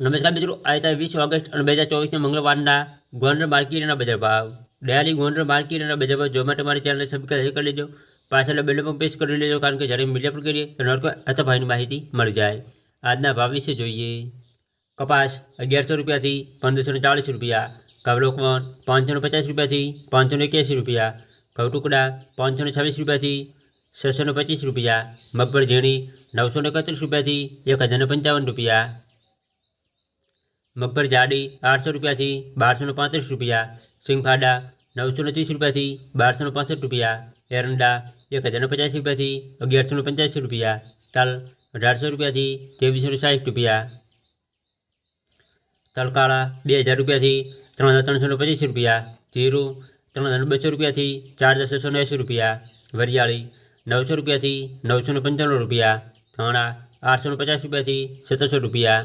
નમસ્કાર મિત્રો, આજે વીસ ઓગસ્ટ અને બે હજાર ચોવીસના મંગળવારના ગોંડલ માર્કેટના બજાર ભાવ. ડેલી ગોંડલ માર્કેટના બજાર ભાવ. જોવા માટે મારી ચેનલને સબસ્ક્રાઈબ કરી લેજો. પાછળ બેલ પણ પ્રેસ કરી લેજો, કારણ કે જ્યારે મીડિયા પર કરીએ તો નોટ અથવા ભાઈની માહિતી મળી જાય. આજના ભાવ વિશે જોઈએ. કપાસ અગિયારસો રૂપિયાથી પંદરસો ને ચાલીસ રૂપિયા કવલોકવન પાંચસો ને પચાસ રૂપિયાથી પાંચસો ને એક્યાસી રૂપિયા, ઘઉ ટુકડા પાંચસો ને છવ્વીસ રૂપિયાથી છસો ને પચીસ રૂપિયા, મગફળી ઝીણી નવસો ને એકત્રીસ રૂપિયાથી એક હજાર ને પંચાવન રૂપિયા મગફળી જાડી આઠસો રૂપિયાથી બારસો ને પાંત્રીસ રૂપિયા, સિંગફાડા નવસો ને ત્રીસ રૂપિયાથી બારસો ને પાસઠ રૂપિયા, એરંડા એક હજારને પચાસ રૂપિયાથી અગિયારસો ને પંચ્યાસી રૂપિયા, તલ અઢારસો રૂપિયાથી ત્રેવીસો સાઠ રૂપિયા, તલકાળા બે હજાર રૂપિયાથી ત્રણ હજાર ત્રણસો ને પચીસ રૂપિયા, જીરું ત્રણ હજાર બસો રૂપિયાથી ચાર હજાર છસો એંસી રૂપિયા, વરિયાળી નવસો રૂપિયાથી નવસો ને પંચાણું રૂપિયા, ધાણા આઠસો ને પચાસ રૂપિયાથી સત્તરસો રૂપિયા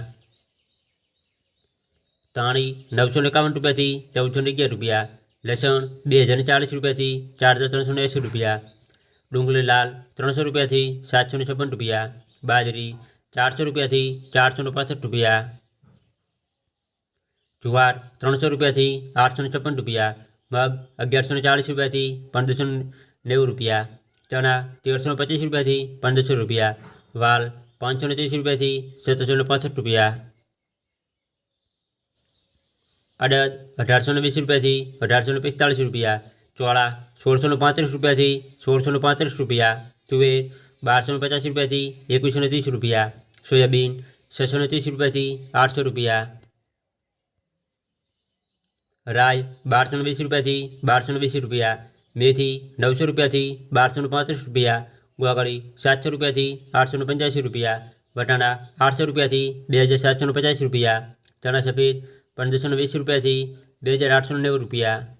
તાણી નવસો ને એકાવન રૂપિયાથી ચૌદસો ને અગિયાર રૂપિયા લસણ બે હજાર ને ચાલીસ રૂપિયાથી ચાર હજાર ત્રણસો ને એંસી રૂપિયા ડુંગળી લાલ ત્રણસો રૂપિયાથી સાતસો ને છપ્પન રૂપિયા બાજરી ચારસો રૂપિયાથી ચારસો ને પાસઠ રૂપિયા જુવાર ત્રણસો રૂપિયાથી આઠસો ને છપ્પન રૂપિયા મગ અગિયારસો ને ચાલીસ રૂપિયાથી પંદરસો ને નેવું રૂપિયા ચણા તેરસો ને પચીસ રૂપિયાથી પંદરસો રૂપિયા વાલ પાંચસો ને ત્રીસ રૂપિયાથી સત્તરસો ને પાસઠ રૂપિયા અડદ અઢારસો ને વીસ રૂપિયાથી અઢારસો ને પિસ્તાળીસ રૂપિયા ચોળા સોળસો ને પાંત્રીસ રૂપિયાથી સોળસો ને પાંત્રીસ રૂપિયા તુવેર બારસો ને પચાસ રૂપિયાથી એકવીસો ને ત્રીસ રૂપિયા સોયાબીન છસો ને ત્રીસ રૂપિયાથી આઠસો રૂપિયા રાય બારસો ને વીસ રૂપિયાથી બારસો ને વીસ રૂપિયા મેથી નવસો રૂપિયાથી બારસો ને પાંત્રીસ રૂપિયા ગુવાગળી સાતસો રૂપિયાથી આઠસો ને પંચ્યાસી રૂપિયા વટાણા આઠસો રૂપિયાથી બે હજાર સાતસો ને પચાસ રૂપિયા ચણા સફેદ પંદરસો વીસ રૂપિયાથી બે હજાર આઠસો નેવું રૂપિયા.